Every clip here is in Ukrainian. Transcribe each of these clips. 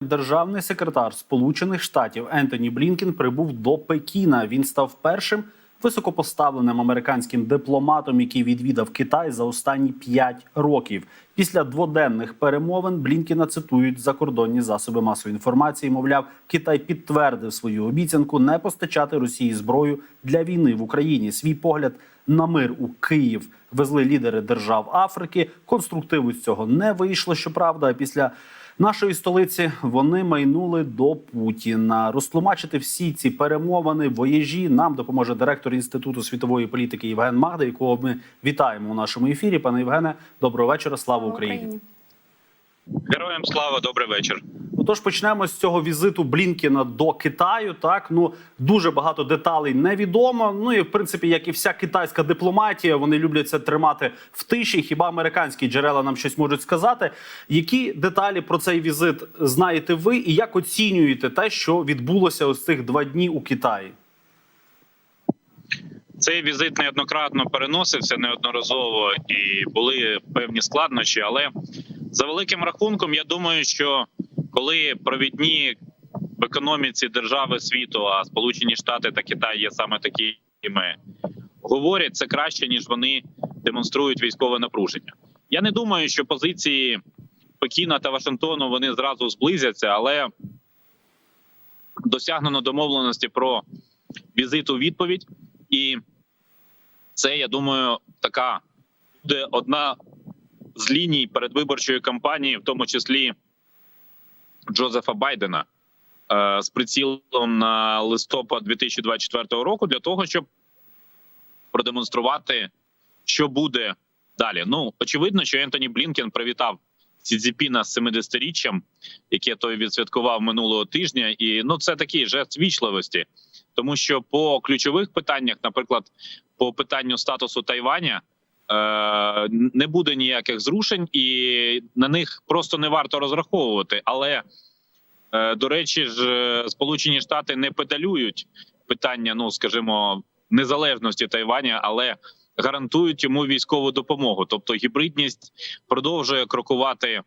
Державний секретар Сполучених Штатів Ентоні Блінкен прибув до Пекіна. Він став першим високопоставленим американським дипломатом, який відвідав Китай за останні п'ять років. Після дводенних перемовин Блінкена цитують закордонні засоби масової інформації. Мовляв, Китай підтвердив свою обіцянку не постачати Росії зброю для війни в Україні. Свій погляд на мир у Київ везли лідери держав Африки. Конструктиву з цього не вийшло. Щоправда, після нашої столиці вони майнули до Путіна. Розтлумачити всі ці перемовини, воєжі нам допоможе директор інституту світової політики Євген Магда, якого ми вітаємо у нашому ефірі. Пане Євгене, доброго вечора. Слава Україні! Героям слава, добрий вечір. Отож, почнемо з цього візиту Блінкіна до Китаю. Так ну дуже багато деталей невідомо. Ну і в принципі, як і вся китайська дипломатія, вони люблять це тримати в тиші. Хіба американські джерела нам щось можуть сказати? Які деталі про цей візит знаєте ви, і як оцінюєте те, що відбулося ось цих два дні у Китаї? Цей візит неоднократно переносився неодноразово і були певні складнощі. Але за великим рахунком, я думаю, що коли провідні в економіці держави світу, а Сполучені Штати та Китай є саме такими, говорять це краще ніж вони демонструють військове напруження. Я не думаю, що позиції Пекіна та Вашингтону вони зразу зблизяться, але досягнено домовленості про візит у відповідь, і це я думаю, така буде одна з ліній передвиборчої кампанії, в тому числі Джозефа Байдена, е, з прицілом на листопад 2024 року, для того, щоб продемонструвати, що буде далі. Ну очевидно, що Ентоні Блінкен привітав Сі Цзіпіна з 70-річчям, яке той відсвяткував минулого тижня, і ну це такий жест вічливості, тому що по ключових питаннях, наприклад, по питанню статусу Тайваня. е, Не буде ніяких зрушень, і на них просто не варто розраховувати. Але до речі, ж е, Сполучені Штати не педалюють питання, ну скажімо, незалежності Тайваня, але гарантують йому військову допомогу. Тобто гібридність продовжує крокувати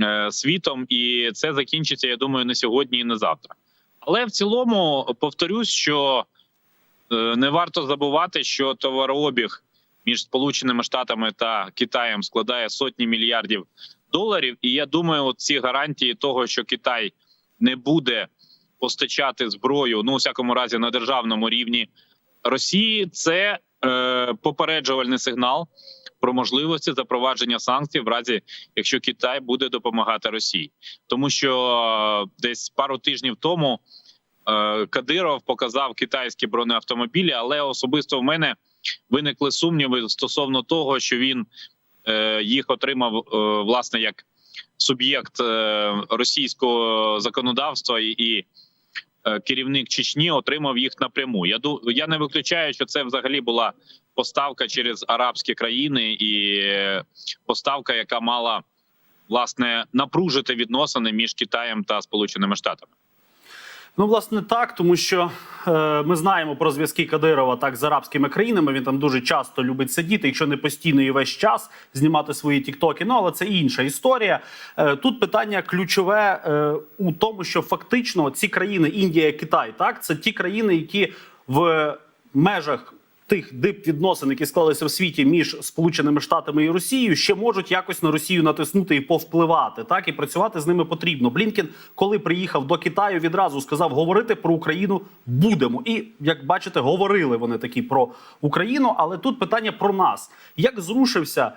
е, світом, і це закінчиться, я думаю, не сьогодні і не завтра. Але в цілому повторюсь, що е, не варто забувати, що товарообіг між Сполученими Штатами та Китаєм складає сотні мільярдів доларів. І я думаю, ці гарантії того, що Китай не буде постачати зброю, ну у всякому разі на державному рівні Росії, це е, попереджувальний сигнал про можливості запровадження санкцій в разі, якщо Китай буде допомагати Росії, тому що е, десь пару тижнів тому е, Кадиров показав китайські бронеавтомобілі, але особисто в мене виникли сумніви стосовно того, що він їх отримав е, власне як суб'єкт е, російського законодавства і, е, керівник Чечні отримав їх напряму. Я я не виключаю, що це взагалі була поставка через арабські країни і е, поставка, яка мала власне напружити відносини між Китаєм та Сполученими Штатами. Ну, власне, так, тому що е, ми знаємо про зв'язки Кадирова так з арабськими країнами. Він там дуже часто любить сидіти, якщо не постійно і весь час знімати свої тіктоки. Ну але це інша історія. Е, тут питання ключове е, у тому, що фактично ці країни Індія Китай, так це ті країни, які в межах тих дипвідносин, які склалися в світі між Сполученими Штатами і Росією, ще можуть якось на Росію натиснути і повпливати. Так і працювати з ними потрібно. Блінкен, коли приїхав до Китаю, відразу сказав: говорити про Україну будемо. І як бачите, говорили вони такі про Україну. Але тут питання про нас: як зрушився.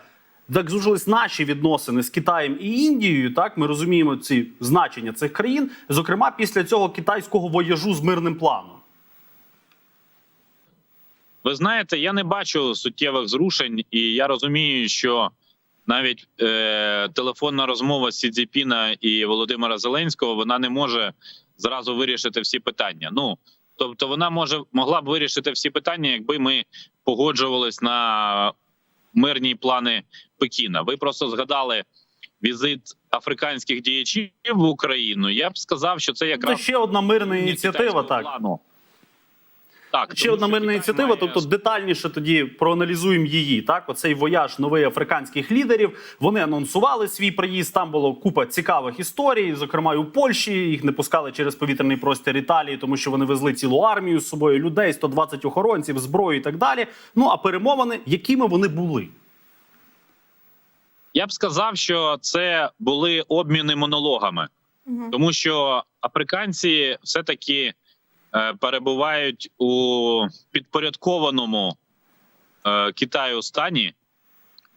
Як зрушились наші відносини з Китаєм і Індією, так ми розуміємо ці значення цих країн, зокрема після цього китайського вояжу з мирним планом. Ви знаєте, я не бачу суттєвих зрушень, і я розумію, що навіть е, телефонна розмова Сі Цзіпіна і Володимира Зеленського вона не може зразу вирішити всі питання. Ну тобто, вона може могла б вирішити всі питання, якби ми погоджувались на мирні плани Пекіна. Ви просто згадали візит африканських діячів в Україну. Я б сказав, що це якраз Це ще одна мирна ініціатива. Так плану. Так Ще одна мирна ініціатива, має тобто детальніше тоді проаналізуємо її. Так, оцей вояж новий африканських лідерів. Вони анонсували свій приїзд. Там було купа цікавих історій, зокрема і у Польщі. Їх не пускали через повітряний простір Італії, тому що вони везли цілу армію з собою людей, 120 охоронців, зброю і так далі. Ну а перемовини, якими вони були? Я б сказав, що це були обміни монологами, тому що африканці все таки перебувають у підпорядкованому е, Китаю стані,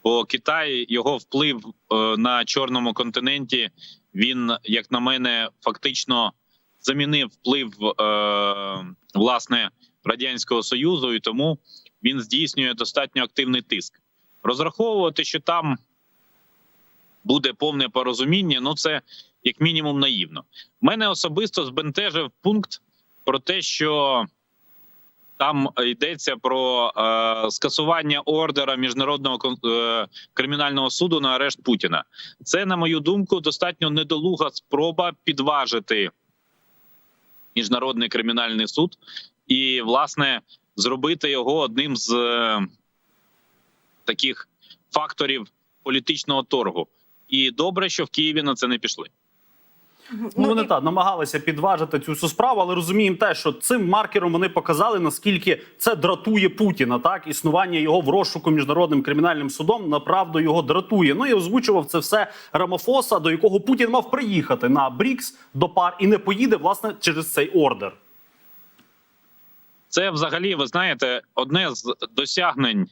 бо Китай його вплив е, на чорному континенті. Він, як на мене, фактично замінив вплив е, власне радянського союзу, і тому він здійснює достатньо активний тиск. Розраховувати, що там буде повне порозуміння, ну це як мінімум наївно. Мене особисто збентежив пункт про те, що там йдеться про е, скасування ордера міжнародного е, кримінального суду на арешт Путіна. Це, на мою думку, достатньо недолуга спроба підважити міжнародний кримінальний суд і, власне, зробити його одним з е, таких факторів політичного торгу. І добре, що в Києві на це не пішли. Мгм. Ну, вони і- так намагалися підважити цю всю справу, але розуміємо те, що цим маркером вони показали, наскільки це дратує Путіна. Так, існування його в розшуку міжнародним кримінальним судом направду його дратує. Ну і озвучував це все Рамофоса, до якого Путін мав приїхати на Брікс до пар і не поїде власне через цей ордер. Це взагалі, ви знаєте, одне з досягнень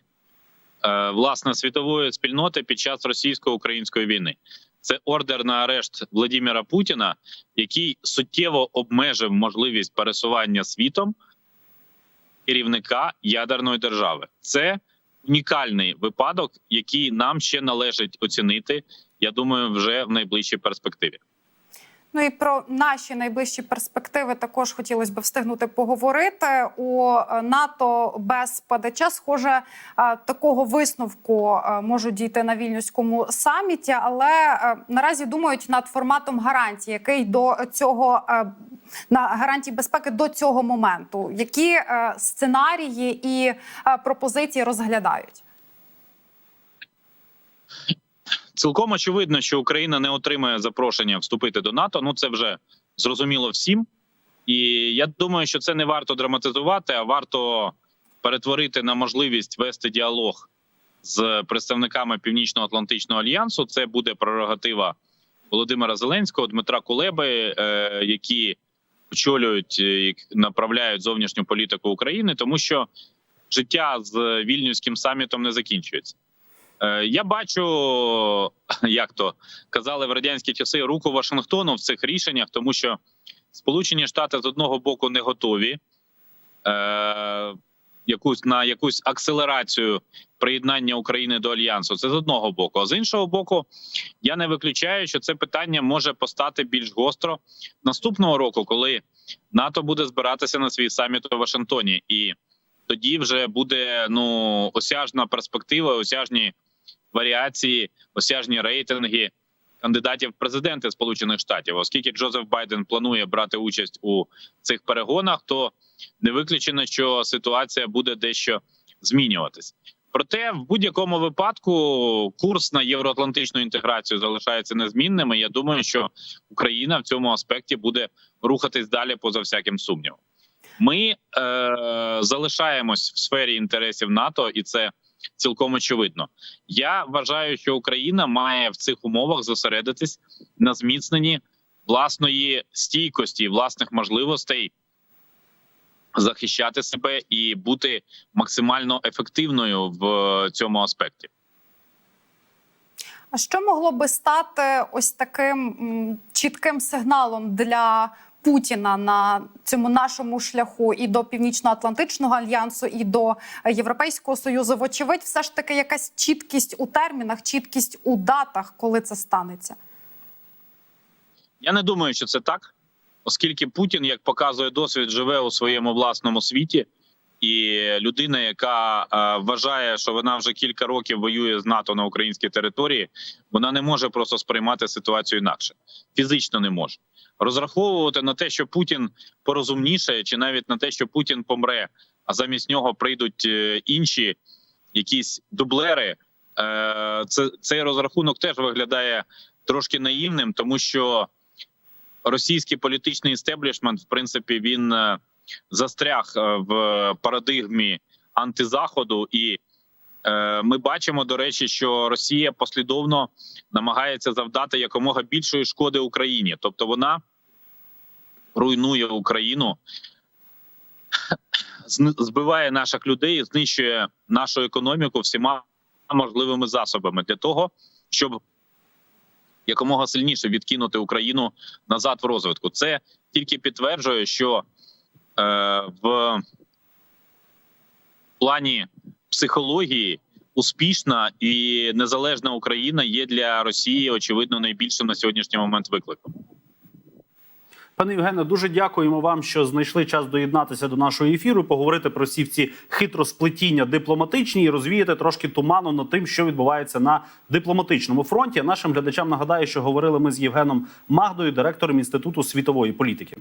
е, власне світової спільноти під час російсько-української війни. Це ордер на арешт Владимира Путіна, який суттєво обмежив можливість пересування світом керівника ядерної держави. Це унікальний випадок, який нам ще належить оцінити. Я думаю, вже в найближчій перспективі. Ну і про наші найближчі перспективи також хотілося б встигнути поговорити. У е, НАТО без ПДЧ, схоже, е, такого висновку е, можуть дійти на вільнюському саміті, але наразі думають над форматом гарантій, який до цього на гарантії безпеки до цього моменту. Які сценарії і пропозиції розглядають? Цілком очевидно, що Україна не отримає запрошення вступити до НАТО. Ну це вже зрозуміло всім. І я думаю, що це не варто драматизувати, а варто перетворити на можливість вести діалог з представниками Північно-Атлантичного альянсу. Це буде прерогатива Володимира Зеленського, Дмитра Кулеби, е, які очолюють е, і направляють зовнішню політику України, тому що життя з вільнюським самітом не закінчується. Е, Я бачу, як то казали в радянські часи, руку Вашингтону в цих рішеннях, тому що Сполучені Штати з одного боку не готові е, якусь на якусь акселерацію приєднання України до альянсу. Це з одного боку. А з іншого боку, я не виключаю, що це питання може постати більш гостро наступного року, коли НАТО буде збиратися на свій саміт у Вашингтоні, і тоді вже буде ну осяжна перспектива, осяжні варіації, осяжні рейтинги кандидатів в президенти Сполучених Штатів, оскільки Джозеф Байден планує брати участь у цих перегонах, то не виключено, що ситуація буде дещо змінюватись. Проте, в будь-якому випадку, курс на євроатлантичну інтеграцію залишається незмінним. і Я думаю, що Україна в цьому аспекті буде рухатись далі поза всяким сумнівом. Ми е, залишаємось в сфері інтересів НАТО, і це цілком очевидно. Я вважаю, що Україна має в цих умовах зосередитись на зміцненні власної стійкості, власних можливостей захищати себе і бути максимально ефективною в цьому аспекті. А що могло би стати ось таким чітким сигналом для Путіна на цьому нашому шляху і до Північно-Атлантичного альянсу, і до Європейського союзу? Вочевидь, все ж таки якась чіткість у термінах, чіткість у датах, коли це станеться. Я не думаю, що це так, оскільки Путін, як показує досвід, живе у своєму власному світі, і людина, яка е, вважає, що вона вже кілька років воює з НАТО на українській території, вона не може просто сприймати ситуацію інакше, фізично не може. Розраховувати на те, що Путін порозумнішає, чи навіть на те, що Путін помре а замість нього прийдуть е, інші якісь дублери. Е, Це цей розрахунок теж виглядає трошки наївним, тому що російський політичний істеблішмент, в принципі, він застряг е, в парадигмі антизаходу, і е, ми бачимо, до речі, що Росія послідовно намагається завдати якомога більшої шкоди Україні, тобто вона руйнує Україну, збиває наших людей, знищує нашу економіку всіма можливими засобами для того, щоб якомога сильніше відкинути Україну назад в розвитку. Це тільки підтверджує, що в плані психології успішна і незалежна Україна є для Росії очевидно найбільшим на сьогоднішній момент викликом. Пане Євгене, дуже дякуємо вам, що знайшли час доєднатися до нашого ефіру, поговорити про всі ці хитросплетіння дипломатичні і розвіяти трошки туману над тим, що відбувається на дипломатичному фронті. Нашим глядачам нагадаю, що говорили ми з Євгеном Магдою, директором інституту світової політики.